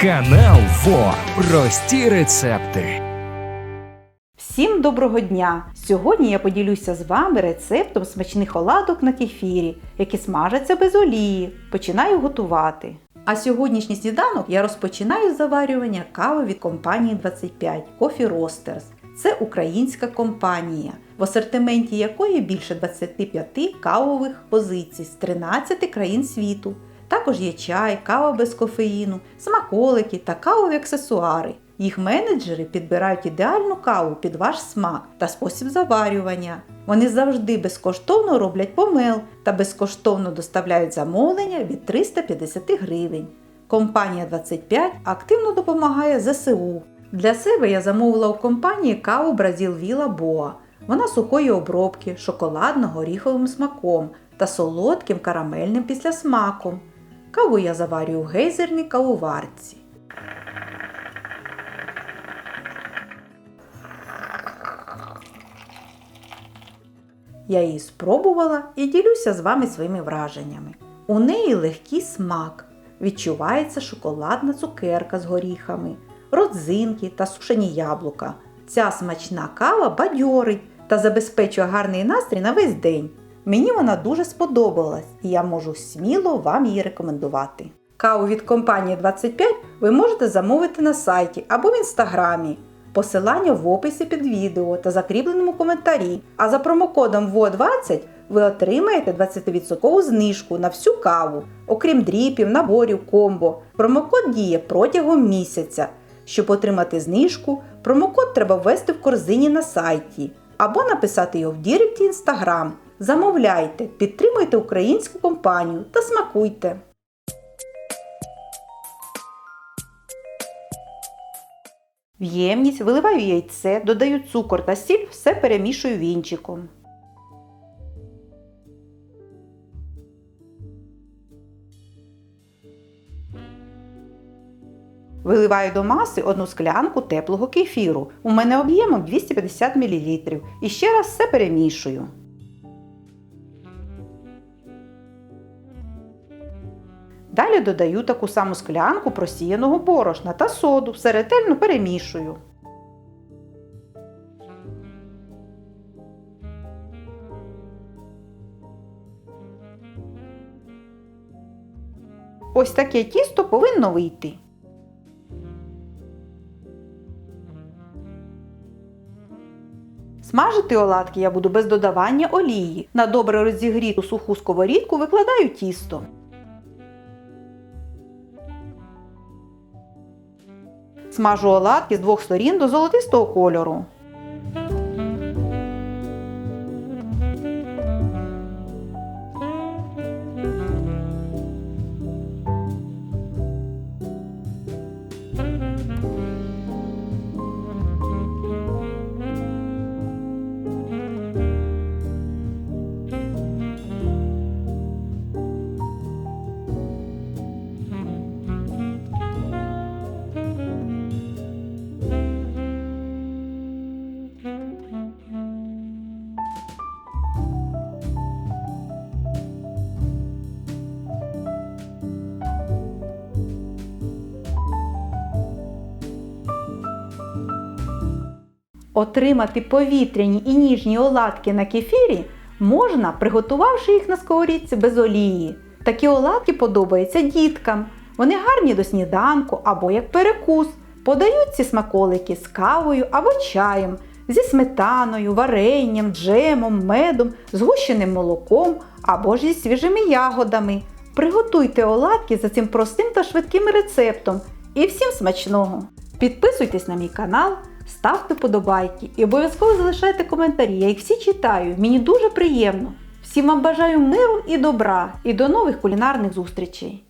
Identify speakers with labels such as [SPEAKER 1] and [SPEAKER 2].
[SPEAKER 1] Канал ФО. Прості рецепти.
[SPEAKER 2] Всім доброго дня! Сьогодні я поділюся з вами рецептом смачних оладок на кефірі, які смажаться без олії. Починаю готувати. А сьогоднішній сніданок я розпочинаю заварювання кави від компанії 25 Coffee Roasters. Це українська компанія, в асортименті якої більше 25 кавових позицій з 13 країн світу. Також є чай, кава без кофеїну, смаколики та кавові аксесуари. Їх менеджери підбирають ідеальну каву під ваш смак та спосіб заварювання. Вони завжди безкоштовно роблять помел та безкоштовно доставляють замовлення від 350 гривень. Компанія 25 активно допомагає ЗСУ. Для себе я замовила у компанії каву Бразил Віла Боа. Вона сухої обробки, шоколадно-горіховим смаком та солодким карамельним післясмаком. Каву я заварюю в гейзерній кавоварці. Я її спробувала і ділюся з вами своїми враженнями. У неї легкий смак. Відчувається шоколадна цукерка з горіхами, родзинки та сушені яблука. Ця смачна кава бадьорить та забезпечує гарний настрій на весь день. Мені вона дуже сподобалась і я можу сміло вам її рекомендувати. Каву від компанії 25 ви можете замовити на сайті або в інстаграмі. Посилання в описі під відео та закріпленому коментарі. А за промокодом ВО20 ви отримаєте 20% знижку на всю каву, окрім дріпів, наборів, комбо. Промокод діє протягом місяця. Щоб отримати знижку, промокод треба ввести в корзині на сайті або написати його в Діректі Інстаграм. Замовляйте, підтримуйте українську компанію та смакуйте! В ємність виливаю яйце, додаю цукор та сіль, все перемішую вінчиком. Виливаю до маси одну склянку теплого кефіру. У мене об'ємом 250 мл. І ще раз все перемішую. Далі додаю таку саму склянку просіяного борошна та соду, все ретельно перемішую. Ось таке тісто повинно вийти. Смажити оладки я буду без додавання олії. На добре розігріту суху сковорідку викладаю тісто. Смажу оладки з двох сторін до золотистого кольору. Отримати повітряні і ніжні оладки на кефірі можна, приготувавши їх на сковорідці без олії. Такі оладки подобаються діткам. Вони гарні до сніданку або як перекус. Подають ці смаколики з кавою або чаєм, зі сметаною, варенням, джемом, медом, згущеним молоком або ж зі свіжими ягодами. Приготуйте оладки за цим простим та швидким рецептом. І всім смачного! Підписуйтесь на мій канал, ставте подобайки і обов'язково залишайте коментарі. Я їх всі читаю. Мені дуже приємно. Всім вам бажаю миру і добра і до нових кулінарних зустрічей!